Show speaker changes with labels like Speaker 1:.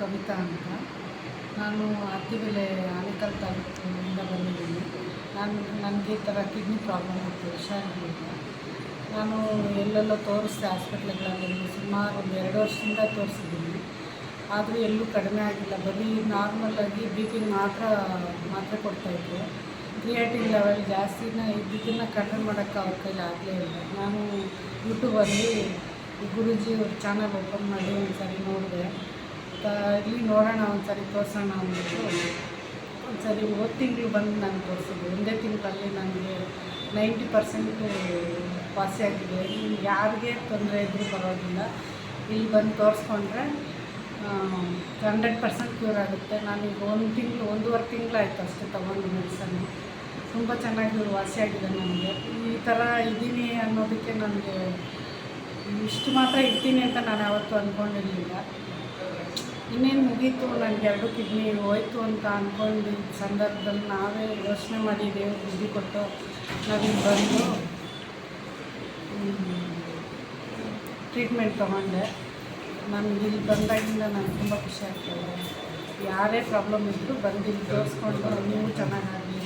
Speaker 1: ಕವಿತಾ ಅಂತ. ನಾನು ಅತ್ತಿಬೆಲೆ ಆನೇಕಲ್ ತಾಲೂಕಿನಿಂದ ಬಂದಿದ್ದೀನಿ. ನಾನು ನನಗೆ ಈ ಥರ ಕಿಡ್ನಿ ಪ್ರಾಬ್ಲಮ್ ಇತ್ತು ಹುಷಾರಿರಲಿಲ್ಲ ನಾನು ಎಲ್ಲೆಲ್ಲೋ ತೋರಿಸಿದೆ ಹಾಸ್ಪಿಟ್ಲ್ಗಳಲ್ಲಿ, ಸುಮಾರು ಒಂದು ಎರಡು ವರ್ಷದಿಂದ ತೋರಿಸಿದ್ದೀನಿ. ಆದರೂ ಎಲ್ಲೂ ಕಡಿಮೆ ಆಗಿಲ್ಲ. ಬರೀ ನಾರ್ಮಲಾಗಿ ಬಿ ಪಿ ಮಾತ್ರ, ಮಾತ್ರೆ ಕೊಡ್ತಾಯಿದ್ರು ಕ್ರಿಯೇಟಿವ್ ಲೆವೆಲ್ ಜಾಸ್ತಿನ ಇದ್ದಿದ್ದನ್ನು ಕಂಟ್ರೋಲ್ ಮಾಡೋಕ್ಕೆ ಅವ್ರ ಕೈಲಿ ಆಗಲೇ ಇಲ್ಲ. ನಾನು ಯೂಟ್ಯೂಬಲ್ಲಿ ಗುರೂಜಿ ಅವ್ರ ಚಾನಲ್ ಓಪನ್ ಮಾಡಿ ಒಂದು ಸರಿ ಇಲ್ಲಿ ನೋಡೋಣ ಒಂದ್ಸರಿ, ತೋರಿಸೋಣ ಅಂದ್ಬಿಟ್ಟು ಒಂದು ಸರಿ ಹೋದ ತಿಂಗಳು ಬಂದು ನಾನು ತೋರಿಸಿದ್ದೆ. ಒಂದೇ ತಿಂಗಳಲ್ಲಿ ನನಗೆ ನೈಂಟಿ ಪರ್ಸೆಂಟು ವಾಸಿಯಾಗಿದೆ ಯಾರಿಗೆ ತೊಂದರೆ ಇದ್ದರೂ ಪರವಾಗಿಲ್ಲ. ಇಲ್ಲಿ ಬಂದು ತೋರಿಸ್ಕೊಂಡ್ರೆ ಹಂಡ್ರೆಡ್ ಪರ್ಸೆಂಟ್ ಕ್ಯೂರ್ ಆಗುತ್ತೆ. ನಾನೀಗ ಒಂದು ತಿಂಗಳು, ಒಂದೂವರೆ ತಿಂಗಳಾಯ್ತು ಅಷ್ಟೇ ತೊಗೊಂಡು ಮೆಡಿಸನ್ ತುಂಬ ಚೆನ್ನಾಗಿ ವಾಸಿಯಾಗಿದೆ ನನಗೆ. ಈ ಥರ ಇದ್ದೀನಿ ಅನ್ನೋದಕ್ಕೆ ನನಗೆ ಇಷ್ಟು ಮಾತ್ರ ಇರ್ತೀನಿ ಅಂತ ನಾನು ಯಾವತ್ತೂ ಅಂದ್ಕೊಂಡಿರಲಿಲ್ಲ ಇನ್ನೇನು ಮುಗೀತು? ನನಗೆ ಎರಡು ಕಿಡ್ನಿ ಹೋಯ್ತು ಅಂತ ಅಂದ್ಕೊಂಡು ಸಂದರ್ಭದಲ್ಲಿ ನಾವೇ ಯೋಚನೆ ಮಾಡಿ ದೇವ್ರು ಬುದ್ಧಿ ಕೊಟ್ಟು ನಾವಿಲ್ಲಿ ಬಂದು ಟ್ರೀಟ್ಮೆಂಟ್ ತೊಗೊಂಡೆ. ನನಗೆ ಇಲ್ಲಿ ಬಂದಾಗಿಂದ ನಾನು ತುಂಬ ಖುಷಿ ಆಗ್ತಾಯಿದೆ ಯಾರೇ ಪ್ರಾಬ್ಲಮ್ ಇದ್ದರೂ ಬಂದು ತೋರಿಸ್ಕೊಂಡು ನೀವು ಚೆನ್ನಾಗಾಗಲಿ